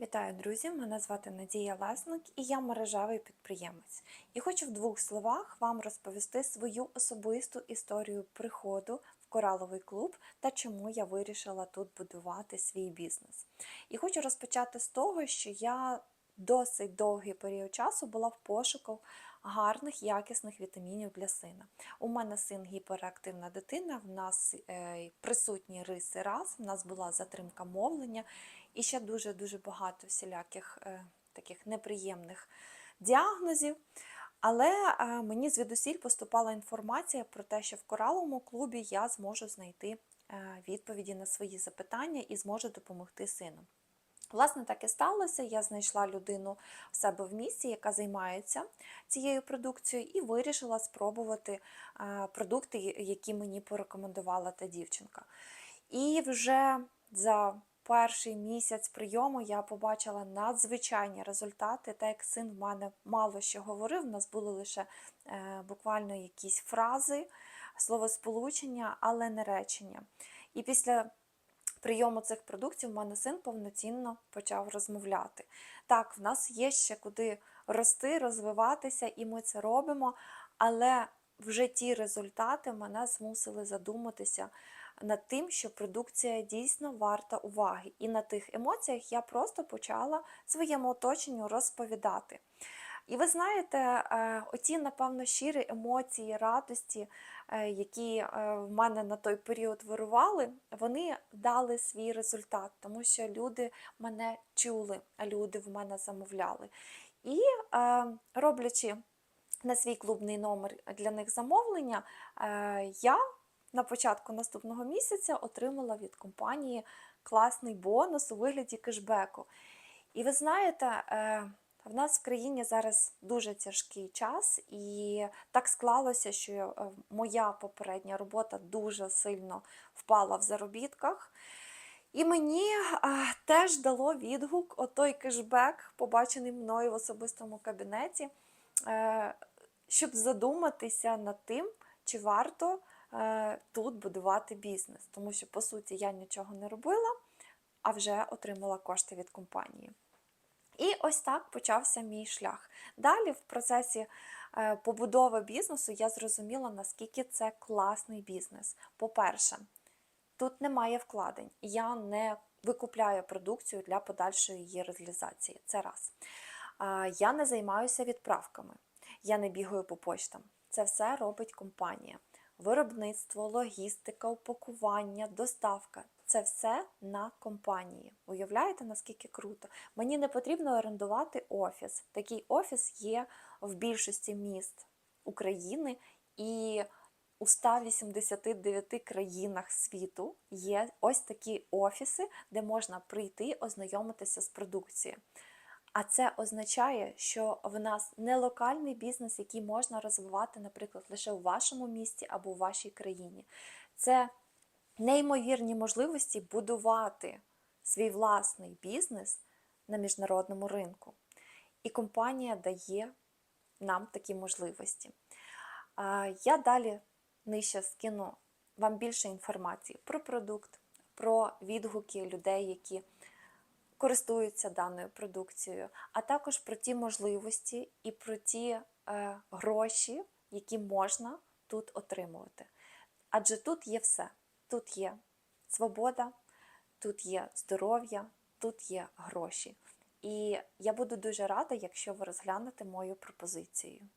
Вітаю, друзі! Мене звати Надія Лесник і я мережевий підприємець. І хочу в двох словах вам розповісти свою особисту історію приходу в кораловий клуб та чому я вирішила тут будувати свій бізнес. І хочу розпочати з того, що я досить довгий період часу була в пошуку гарних, якісних вітамінів для сина. У мене син гіперактивна дитина, в нас е, присутні риси раз, в нас була затримка мовлення і ще дуже-дуже багато всіляких е, таких неприємних діагнозів. Але е, мені звідусіль поступала інформація про те, що в кораловому клубі я зможу знайти е, відповіді на свої запитання і зможу допомогти сину. Власне, так і сталося. Я знайшла людину в себе в місті, яка займається цією продукцією, і вирішила спробувати продукти, які мені порекомендувала та дівчинка. І вже за перший місяць прийому я побачила надзвичайні результати. Так як син в мене мало що говорив, у нас були лише е, буквально якісь фрази, словосполучення, але не речення. І після прийому цих продуктів в мене син повноцінно почав розмовляти. Так, в нас є ще куди рости, розвиватися, і ми це робимо, але вже ті результати мене змусили задуматися над тим, що продукція дійсно варта уваги. І на тих емоціях я просто почала своєму оточенню розповідати. І ви знаєте, е, оті, напевно, щирі емоції, радості, е, які е, в мене на той період вирували, вони дали свій результат, тому що люди мене чули, люди в мене замовляли. І роблячи на свій клубний номер для них замовлення, я на початку наступного місяця отримала від компанії класний бонус у вигляді кешбеку. І ви знаєте, в нас в країні зараз дуже тяжкий час, і так склалося, що моя попередня робота дуже сильно впала в заробітках. І мені а, теж дало відгук отой кешбек, побачений мною в особистому кабінеті, е, щоб задуматися над тим, чи варто е, тут будувати бізнес. Тому що, по суті, я нічого не робила, а вже отримала кошти від компанії. І ось так почався мій шлях. Далі, в процесі е, побудови бізнесу, я зрозуміла, наскільки це класний бізнес. По-перше, тут немає вкладень, я не викупляю продукцію для подальшої її реалізації. Це раз. Я не займаюся відправками, я не бігаю по почтам. Це все робить компанія. Виробництво, логістика, упакування, доставка це все на компанії. Уявляєте, наскільки круто? Мені не потрібно орендувати офіс. Такий офіс є в більшості міст України і у 189 країнах світу є ось такі офіси, де можна прийти ознайомитися з продукцією. А це означає, що в нас не локальний бізнес, який можна розвивати, наприклад, лише у вашому місті або у вашій країні. Це неймовірні можливості будувати свій власний бізнес на міжнародному ринку. І компанія дає нам такі можливості. Я далі нижче скину вам більше інформації про продукт, про відгуки людей, які користуються даною продукцією, а також про ті можливості і про ті е, гроші, які можна тут отримувати. Адже тут є все. Тут є свобода, тут є здоров'я, тут є гроші. І я буду дуже рада, якщо ви розглянете мою пропозицію.